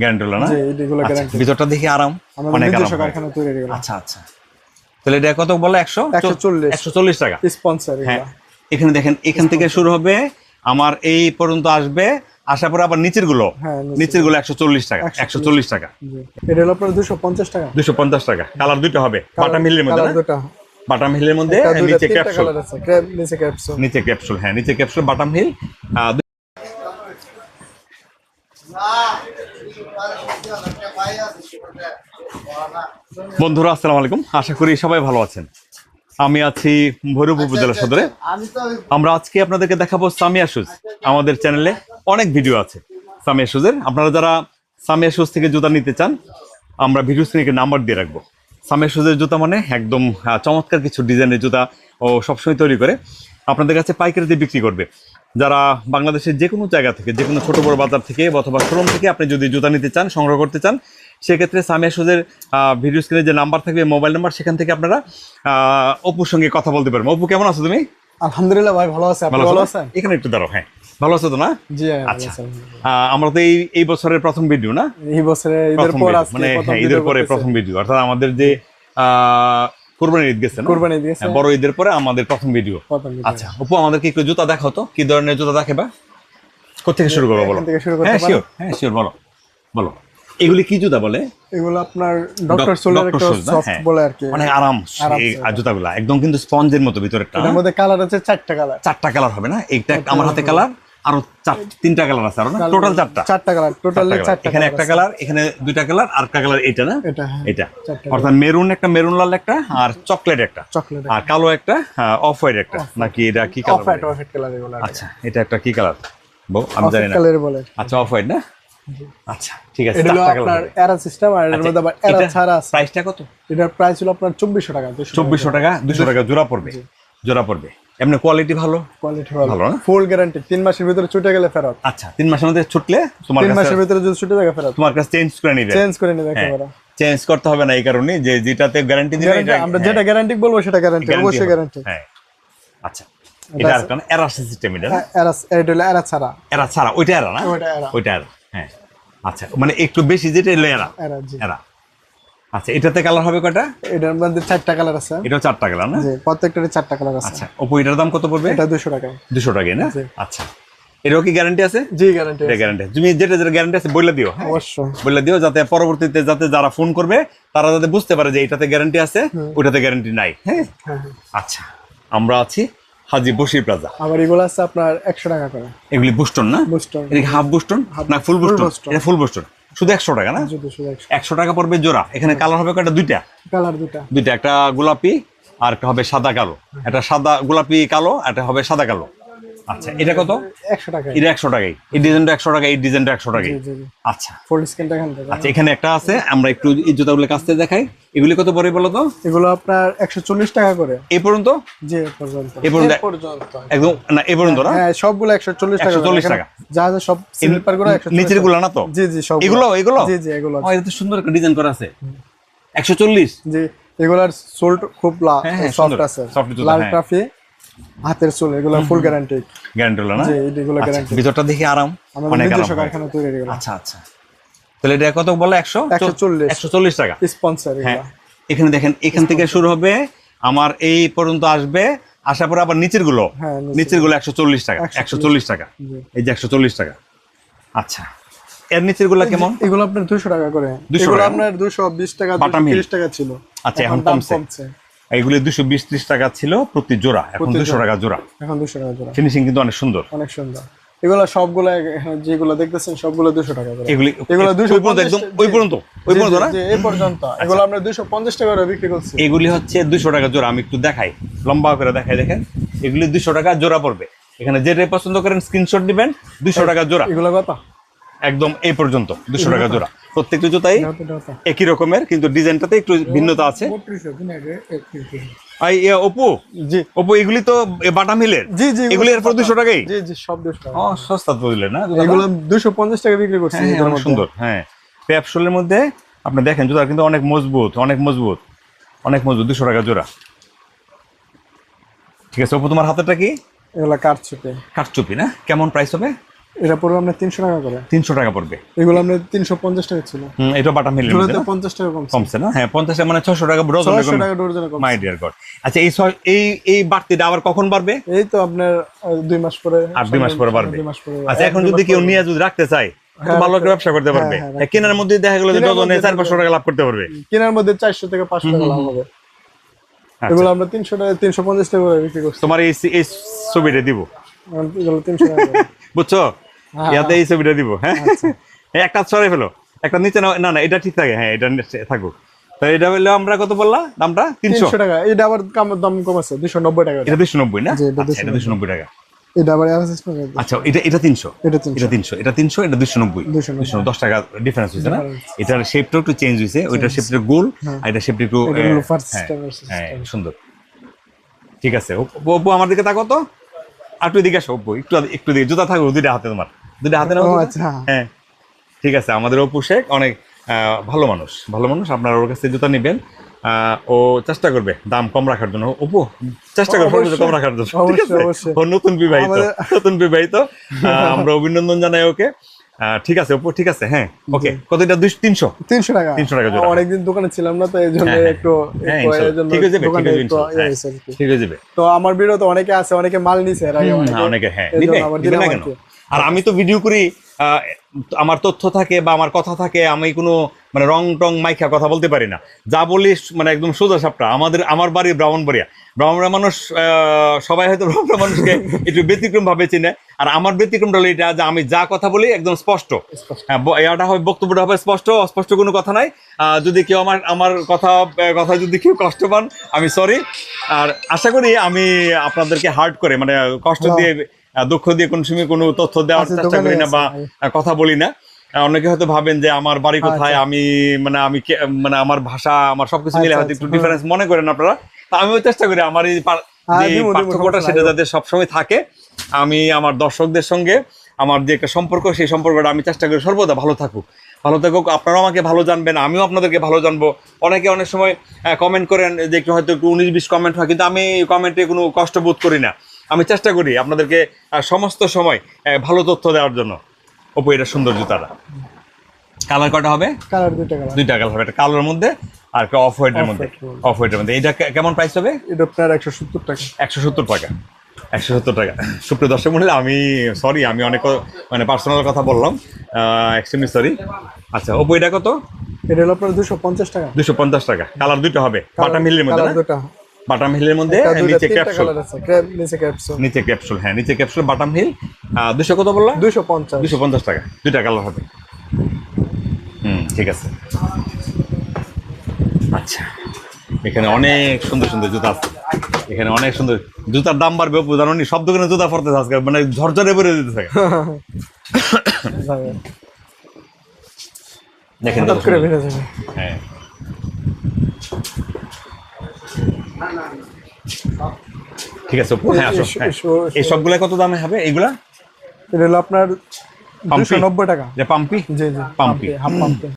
Guarantee হলো না? আচ্ছা, ভিতরটা দেখি আরাম অনেক হয়। আচ্ছা আচ্ছা। তাহলে এটা কত বলে? একশো? 140 একশো চল্লিশ। টাকা। স্পন্সর হ্যাঁ এখানে দেখেন এখান থেকে শুরু হবে আমার এই পর্যন্ত আসবে আসার পরে আবার নিচেরগুলো হ্যাঁ নিচে। নিচের। গুলো একশো চল্লিশ টাকা একশো চল্লিশ। টাকা। এটা হলো আপনার দুশো পঞ্চাশ টাকা। দুশো পঞ্চাশ টাকা। কালার দুইটা হবে বাটাম হিলের মধ্যে? বাটাম হিলের মধ্যে নিচে ক্যাপসুল নিচে ক্যাপসুল নিচে ক্যাপসুল হ্যাঁ নিচে ক্যাপসুল বাটাম হিল বন্ধুরা আসসালামু আলাইকুম। আশা করি সবাই ভালো আছেন। আমি আছি ভৈরব উপজেলা সদরে। আমরা আজকে আপনাদেরকে দেখাবো সামিয়া শুজ আমাদের চ্যানেলে অনেক ভিডিও আছে সামিয়া শুজের আপনারা যারা সামিয়া শুজ থেকে জুতা নিতে চান আমরা ভিডিও স্ক্রিনে নাম্বার দিয়ে রাখব। সামিয়া শুজের জুতা মানে একদম চমৎকার কিছু ডিজাইনের জুতা ও সবসময় তৈরি করে। আপনাদের কাছে পাইকারিতে বিক্রি করবে। যারা বাংলাদেশের যে কোনো জায়গা থেকে যে কোনো ছোট বড় বাজার থেকে অথবা শোরুম থেকে আপনি যদি জুতা নিতে চান সংগ্রহ করতে চান সেক্ষেত্রে সামিয়া শুজের ভিডিও স্ক্রিনে যে নাম্বার থাকবে মোবাইল নাম্বার সেখান থেকে আপনারা অপুর সঙ্গে কথা বলতে পারবেন। অপু কেমন আছো তুমি? আলহামদুলিল্লাহ ভাই ভালো আছে। ভালো আছো? আছেন? এখানে একটু দাঁড়াও হ্যাঁ। ভালো আছো তো না? জি হ্যাঁ, আচ্ছা। আমরা তো এই এই বছরের প্রথম ভিডিও না? এই বছরের ঈদের পর মানে প্রথম হ্যাঁ, ঈদের পরে প্রথম ভিডিও অর্থাৎ আমাদের যে আহ, কোরবানির ঈদ গেছে কোরবানি দিয়েছে হ্যাঁ, বড় ঈদের পরে আমাদের প্রথম ভিডিও। আচ্ছা অপু আমাদেরকে একটু জুতা দেখাও তো। কি ধরনের জুতা দেখাবা কোথেকে শুরু করব বলো? হ্যাঁ শিওর হ্যাঁ শিওর বলো। বলো। এগুলি কি জুতা বলে? এগুলো আপনার ডক্টর সোলের. একটা সফট হ্যাঁ। বলে আর কি। অনেক আরাম সেটা। জুতাগুলা। একদম কিন্তু স্পঞ্জের মতো ভিতরেরটা এটার মধ্যে কালার আছে চারটা কালার চারটা কালার হবে না? এইটা একটা আমার হাতে কালার আরও চার তিনটা কালার আছে আরও না? টোটাল চারটা? চারটা কালার টোটালি চারটা এখানে একটা কালার এখানে দুইটা কালার আর একটা কালার এটা না? এটা হ্যাঁ এটা অর্থাৎ মেরুন একটা মেরুন লাল একটা আর চকলেট একটা। চকলেট আর কালো একটা অফ হোয়াইট একটা। নাকি এটা কি colour off white off white colour এগুলো আচ্ছা এটা একটা কি কালার বউ আমি জানি না। কালার বলে। আচ্ছা অফ হোয়াইট না আচ্ছা ঠিক আছে এটা আপনার কালার এরা সিস্টেম আর এর মধ্যে আবার এরা ছাড়া আছে। প্রাইসটা কত? এটার প্রাইস হলো আপনার চব্বিশশো টাকা দুশো চব্বিশশো টাকা দুশো টাকা জোড়া পড়বে। জোড়া পড়বে। এমনি কোয়ালিটি ভালো? কোয়ালিটি ভালো? ফুল গ্যারান্টি তিন মাসের ভিতরে ছুটে গেলে ফেরত। আচ্ছা তিন মাসের মধ্যে ছুটলে তোমার তিন মাসের ভিতরে যদি ছুটে যায় ফেরত। তোমার কাছে চেঞ্জ করে নিবে। চেঞ্জ করে নেবে হ্যাঁ। একেবারে। চেঞ্জ করতে হবে না এই কারণে যে যেটাতে গ্যারান্টি দিবে আমরা হ্যাঁ, যেটা গ্যারান্টি বলব সেটা গ্যারান্টি অবশ্যই গ্যারান্টি হ্যাঁ। আচ্ছা। এটা আর কেন এরা সিস্টেম এটা? এরা এটা হলো এরা ছাড়া। এরা ছাড়া ওইটা এরা না? ওইটা এরা ওইটা এরা হ্যাঁ। আচ্ছা মানে একটু বেশি যেটা এলো এরা এরা আচ্ছা এটাতে কালার হবে কয়টা? এটার মধ্যে চারটা কালার আছে। এটা চারটা কালার না? জি প্রত্যেকটারই চারটা কালার আছে। আচ্ছা ওপো এটার দাম কত পড়বে? এটা দুশো টাকা। দুশো টাকায় না? আচ্ছা এটাও কি গ্যারান্টি আছে? জি গ্যারান্টি এটা গ্যারান্টি তুমি যেটা যেটা গ্যারান্টি আছে বলে দিও হ্যাঁ? অবশ্যই। বলে দিও যাতে পরবর্তীতে যাতে যারা ফোন করবে তারা যাতে বুঝতে পারে যে এটাতে গ্যারান্টি আছে ওটাতে গ্যারান্টি নাই হ্যাঁ? হ্যাঁ হ্যাঁ। আচ্ছা আমরা আছি হাজি বসির প্লাজা আবার এগুলো আছে আপনার একশো টাকা করে। এগুলি বুস্টন না? বুস্টার এটা হাফ বুস্টন না ফুল বুস্টন এটা ফুল বুস্টন শুধু একশো টাকা না? একশো। টাকা পড়বে জোড়া। এখানে কালার হবে কয়টা? দুইটা? কালার দুইটা। দুইটা একটা গোলাপি আর একটা হবে সাদা কালো। একটা সাদা গোলাপি কালো একটা হবে সাদা কালো। আচ্ছা এটা কত? একশো টাকা এটা একশো টাকাই এই ডিজাইনটা একশো টাকা এই ডিজাইনটা একশো টাকাই আচ্ছা। ফুল স্ক্রিনটা এখান থেকে আচ্ছা এখানে একটা আছে আমরা একটু এই জুতাগুলো কাছতে দেখাই। এগুলি কত পরে বলো তো? এগুলো আপনার একশো চল্লিশ টাকা করে। এই পর্যন্ত? জি পর্যন্ত। এ পর্যন্ত- একদম না এই পর্যন্ত না? হ্যাঁ সবগুলো একশো চল্লিশ টাকা 140 টাকা। যা যা সব স্লিপারগুলো একশো নিচেরগুলো না তো? জি জি সব এগুলো এগুলো? জি জি এগুলো ও, এটা তো সুন্দর একটা ডিজাইন করা আছে। একশো চল্লিশ? জি এগুলার সোল খুব হ্যাঁ, হ্যাঁ, সফট। আছে। লাল হ্যাঁ। ট্রাফি হাতের সোল এগুলো ফুল গ্যারান্টি গ্যারান্টি হলো না? এগুলো আচ্ছা, গ্যারান্টি ভিতরটা দেখি আরাম অনেক আরাম কারখানা তৈরি এগুলো। আচ্ছা আচ্ছা। তাহলে এটা কত বলে? একশো? 140 একশো চল্লিশ। টাকা। স্পন্সর হ্যাঁ। এখানে দেখেন এখান থেকে শুরু হবে আমার এই পর্যন্ত আসবে আসার পরে আবার নিচেরগুলো হ্যাঁ নিচের। গুলো একশো চল্লিশ টাকা 140 একশো চল্লিশ টাকা। এই যে একশো চল্লিশ টাকা। আচ্ছা। এর নিচেরগুলো কেমন? এগুলো আপনার দুশো টাকা করে। 200 এগুলো আপনার দুশো বিশ টাকা। তিরিশ টাকা ছিল। আচ্ছা, এখন কমছে। এইগুলি দুশো বিশ ত্রিশ টাকা ছিল প্রতি জোড়া এখন দুশো টাকা জোড়া। এখন দুশো টাকা জোড়া। ফিনিশিং কিন্তু অনেক সুন্দর। অনেক সুন্দর। এগুলো সবগুলো যেগুলো দেখতেছেন সবগুলো দুশো টাকা করে। এগুলি এগুলো ওই 250 পর্যন্ত একদম ওই পর্যন্ত ওই পর্যন্ত না? এই পর্যন্ত। এগুলো আমরা দুশো পঞ্চাশ টাকা করে বিক্রি করছি। এগুলি হচ্ছে দুশো টাকা জোড়া। আমি একটু দেখাই লম্বা করে দেখাই দেখেন। এগুলি দুশো টাকা জোড়া পড়বে। এখানে যেটাই পছন্দ করেন স্ক্রিনশট দিবেন দুশো টাকা জোড়া। এগুলো কত? একদম এই পর্যন্ত দুশো টাকা জোড়া। প্রত্যেকটি জুতাই একই রকমের কিন্তু ডিজাইনটাতে একটু ভিন্নতা আছে। আই এ, অপু? জি। অপু এগুলি তো এ বাটাম হিলের জি জি এগুলি এরপর দুশো টাকাই? জি জি সব দুশো টাকা। ও সস্তা তো দিলেন না? এগুলো দুশো পঞ্চাশ টাকা বিক্রি করছি হ্যাঁ। সুন্দর হ্যাঁ। প্যাপসোলের মধ্যে আপনি দেখেন জুতা কিন্তু অনেক মজবুত অনেক মজবুত অনেক মজবুত দুশো টাকা জোড়া। ঠিক আছে অপু তোমার হাতেটা কি? এগুলো কাটছুটে কাঠচুপি না? কেমন প্রাইস হবে? এটা পড়বে আপনার তিনশো টাকা করে। তিনশো টাকা পড়বে। এগুলো আপনার তিনশো পঞ্চাশ টাকা ছিল। এটা এগুলোতে না? পঞ্চাশ টাকা কম কমছে না? হ্যাঁ পঞ্চাশ মানে ছশো টাকা ডজন ছশো টাকা ডর্জনে কম মাই ডিয়ার গড আচ্ছা এই এই এই বাড়তিটা আবার কখন বাড়বে? এই তো আপনার দুই মাস পরে। আর দুই মাস পরে বাড়বে। দুই মাস পরে। আচ্ছা এখন যদি কেউ নিয়ে যদি রাখতে চায় ভালো একটা ব্যবসা করতে পারবে। হ্যাঁ, হ্যাঁ, কেনার মধ্যে দেখা গেলো যে ডজনে চার পাঁচশো টাকা লাভ করতে পারবে। কেনার মধ্যে চারশো থেকে পাঁচশো টাকা লাভ হবে। আচ্ছা। এগুলো আমরা তিনশো টাকা তিনশো পঞ্চাশ টাকা করে বিক্রি করছি। তোমার এই এই ছবিটা দিব। এগুলো তিনশো টাকা। বুঝছ? ইয়াতে এই ছবিটা দিব হ্যাঁ? আচ্ছা। একটা সরে ফেলো। একটা নিচে না না এটা ঠিক থাকে হ্যাঁ এটা থাকুক। তো এটা বললে আমরা কত বললাম দামটা? তিনশো। টাকা। এটা আবার কাম- দাম কম আছে দুশো নব্বই টাকা এটা দুশো নব্বই না? এটা আচ্ছা, এটা দুশো নব্বই। টাকা। এটা আবার আচ্ছা এটা এটা তিনশো। এটা তিনশো। এটা তিনশো। এটা এটা দুশো নব্বই। 290 দুশো দশ টাকা ডিফারেন্স হয়েছে না? এটার শেপটা একটু চেঞ্জ হয়েছে ওইটার শেপটা গোল আর এটার শেপটা একটু এটা হ্যাঁ, হ্যাঁ সুন্দর। ঠিক আছে অপু আমার দিকে তাকো তো। একটু এদিকে সভ্য একটু একটু দিকে জুতা থাকবে দুইটা হাতে তোমার। দুইটা হাতে নাও আচ্ছা। হ্যাঁ। ঠিক আছে আমাদের অপু শেখ অনেক ভালো মানুষ ভালো মানুষ আপনারা ওর কাছে জুতা নেবেন। আহ, ও চেষ্টা করবে দাম কম রাখার জন্য। অপু চেষ্টা করবে কম রাখার জন্য। নতুন বিবাহিত নতুন বিবাহিত। আমরা অভিনন্দন জানাই ওকে। ঠিক আছে ঠিক আছে হ্যাঁ ওকে কত এটা? দুইশো তিনশো? তিনশো টাকা। 300 টাকা জোড়া। অনেকদিন দোকানে ছিলাম না তো এই জন্য হ্যাঁ, হ্যাঁ। একটু হ্যাঁ ঠিক হয়ে যাবে ঠিক হয়ে যাবে তো আমার ভিডিও তো অনেকে আছে অনেকে মাল নিছে অনেকে। হ্যাঁ আর আমি তো ভিডিও করি আমার তথ্য থাকে বা আমার কথা থাকে আমি কোনো মানে রং টং মাইখা কথা বলতে পারি না। যা বলিস মানে একদম সোজা সাপটা। আমাদের আমার বাড়ি ব্রাহ্মণবাড়িয়া। ব্রাহ্মণরা মানুষ আহ, সবাই হয়তো ব্রাহ্মণ মানুষকে একটু ব্যতিক্রম ভাবে চিনে। আর আমার ব্যতিক্রমটা হলো এটা যে আমি যা কথা বলি একদম স্পষ্ট। হ্যাঁ এটা হবে বক্তব্যটা হবে স্পষ্ট অস্পষ্ট কোনো কথা নাই। যদি কেউ আমার আমার কথা কথা যদি কেউ কষ্ট পান আমি সরি আর আশা করি আমি আপনাদেরকে হার্ড করে মানে কষ্ট দিয়ে আহ, দুঃখ দিয়ে কোনো সময় কোনো তথ্য দেওয়ার চেষ্টা করি না বা কথা বলি না। অনেকে হয়তো ভাবেন যে আমার বাড়ি কোথায় আচ্ছা। আমি মানে আমি মানে আমার ভাষা আমার সবকিছু মিলে আচ্ছা, হয়তো একটু আচ্ছা, ডিফারেন্স মনে করেন আপনারা। তা আমিও চেষ্টা করি আমার এই হ্যাঁ, পার্থক্যটা সেটা যাতে সবসময় থাকে। আমি আমার দর্শকদের সঙ্গে আমার যে একটা সম্পর্ক সেই সম্পর্কটা আমি চেষ্টা করি সর্বদা ভালো থাকুক। ভালো থাকুক আপনারাও আমাকে ভালো জানবেন আমিও আপনাদেরকে ভালো জানব। অনেকে অনেক সময় কমেন্ট করেন যে একটু হয়তো একটু উনিশ বিশ কমেন্ট হয় কিন্তু আমি কমেন্টে কোনো কষ্ট বোধ করি না। আমি চেষ্টা করি আপনাদেরকে সমস্ত সময় ভালো তথ্য দেওয়ার জন্য। ওপো এটা সুন্দর জুতাটা কালার কটা হবে? কালার দুই টাকা দুইটা কালার হবে একটা কালোর মধ্যে আর একটা অফ হোয়াইটের মধ্যে। অফ হোয়াইটের মধ্যে এটা কেমন প্রাইস হবে? এটা আপনার একশো সত্তর টাকা। একশো সত্তর টাকা। একশো সত্তর টাকা। সুপ্রিয় দর্শক মন্ডলী আমি সরি আমি অনেক মানে পার্সোনাল কথা বললাম। এক্সট্রিমলি সরি আচ্ছা ওপো এটা কত? এটা হলো আপনার দুশো পঞ্চাশ টাকা। দুশো পঞ্চাশ টাকা। কালার দুটো হবে বাটাম হিলের মধ্যে বাটাম হিলের মধ্যে ক্যাপসুল নিচে ক্যাপসুল নিচে ক্যাপসুল হ্যাঁ নিচে ক্যাপসুল বাটাম হিল দুশো কত বললাম দুশো পঞ্চাশ। দুশো পঞ্চাশ টাকা। দুইটা কালার হবে। হুম ঠিক আছে। আচ্ছা এখানে অনেক সুন্দর সুন্দর জুতা আছে। এখানে অনেক সুন্দর। জুতার দাম বাড়বে অপু জানো? সব দোকানে জুতা পড়তে আজকে মানে ঝরঝরে বেড়ে দিতে থাকে দেখেন করে বেড়ে যাবে। হ্যাঁ। ঠিক আছে অপু হ্যাঁ আসো এই- হ্যাঁ। এই- সবগুলা কত দামে হবে? এইগুলা? এটা হলো আপনার? দুশো নব্বই টাকা। যে পাম্পি? জি জি। পাম্পি। হাফ পাম্পি।